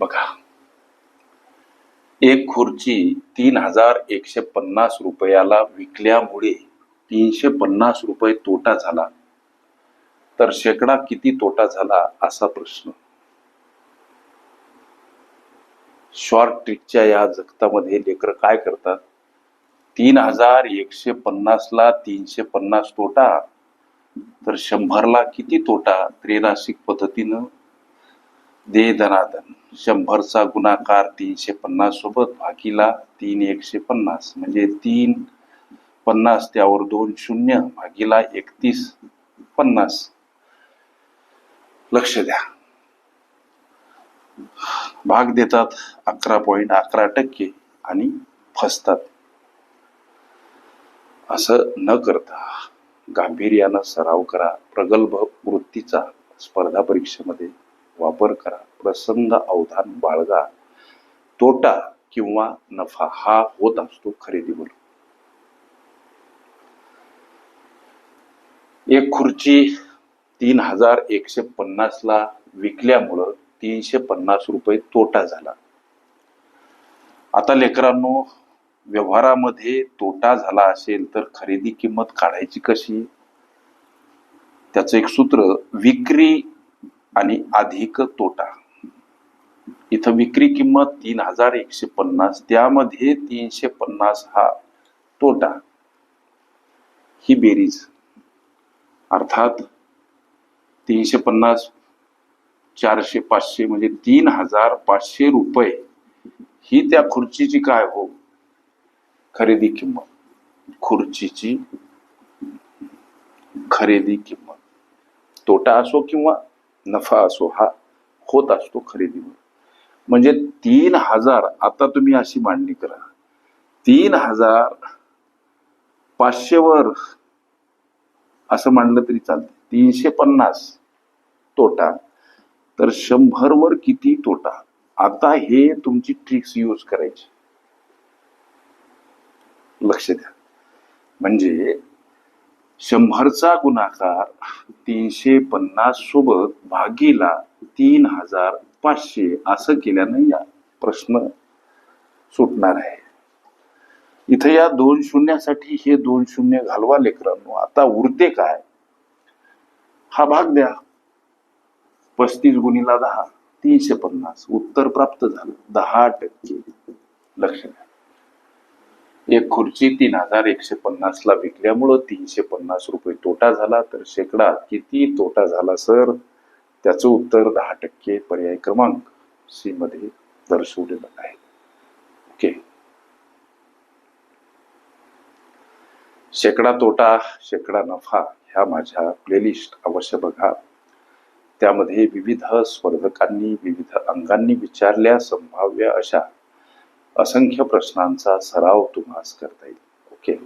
बघा. एक खुर्ची तीन हजार एकशे पन्नास रुपयाला विकल्यामुळे तीनशे पन्नास रुपये तोटा झाला. तर शेकडा किती तोटा झाला असा प्रश्न. शॉर्ट ट्रिकच्या या जगतामध्ये लेकर काय करतात? तीन हजार एकशे पन्नासला तीनशे पन्नास तोटा तर शंभरला किती तोटा त्रैनाशिक पद्धतीनं? दे धनाधन. शंभरचा गुणाकार तीनशे पन्नास सोबत भागीला तीन एकशे पन्नास. म्हणजे तीन पन्नास त्यावर दोन शून्य भागीला एकतीस पन्नास. लक्ष द्या. भाग देतात अकरा पॉईंट अकरा टक्के आणि फसतात. असं न करता गांभीर्यानं सराव करा. प्रगल्भ वृत्तीचा स्पर्धा परीक्षेमध्ये वापर करा. प्रसंग अवधान बाळगा. तोटा किंवा नफा हा होत असतो खरेदीवर एक खुर्ची तीन हजार एकशे पन्नास ला विकल्यामुळं तीनशे पन्नास रुपये तोटा झाला. आता लेकरांनो व्यवहारामध्ये तोटा झाला असेल तर खरेदी किंमत काढायची कशी? त्याचं एक सूत्र विक्री आणि अधिक तोटा. इथं विक्री किंमत तीन हजार एकशे पन्नास त्यामध्ये तीनशे पन्नास हा तोटा. ही बेरीज. अर्थात तीनशे पन्नास चारशे पाचशे म्हणजे तीन हजार पाचशे रुपये. ही त्या खुर्चीची काय हो? खरेदी किंमत. खुर्चीची खरेदी किंमत. तोटा असो किंवा नफा असो हा होत असतो खरेदीवर. म्हणजे तीन हजार आता तुम्ही अशी मांडणी करा. तीन हजार पाचशे वर असं मांडलं तरी चालते तीनशे पन्नास तोटा. तर शंभर वर किती तोटा? आता हे तुमची ट्रिक्स यूज करायची. लक्ष द्या. म्हणजे शंभरचा गुणाकार तीनशे पन्नास सोबत भागीला तीन हजार पाचशे असं केल्यानं या प्रश्न सुटणार आहे. इथं या दोन शून्यासाठी हे दोन शून्य घालवा लेकरांनो. आता उरते काय? हा भाग द्या. पस्तीस गुणीला दहा तीनशे पन्नास. उत्तर प्राप्त झालं. दहा टक्के. लक्ष द्या. एक खुर्ची तीन हजार एकशे पन्नास ला विकल्यामुळं तीनशे पन्नास रुपये तोटा झाला. तर शेकडा किती तोटा झाला सर? त्याचं उत्तर दहा टक्के पर्याय क्रमांक सी मध्ये दर्शवलेलं आहे. ओके शेकडा तोटा शेकडा नफा ह्या माझ्या प्लेलिस्ट अवश्य बघा. त्यामध्ये विविध स्पर्धकांनी विविध अंगांनी विचारल्या संभाव्य अशा असंख्य प्रश्नांचा सराव तुम्हाला करता येईल. ओके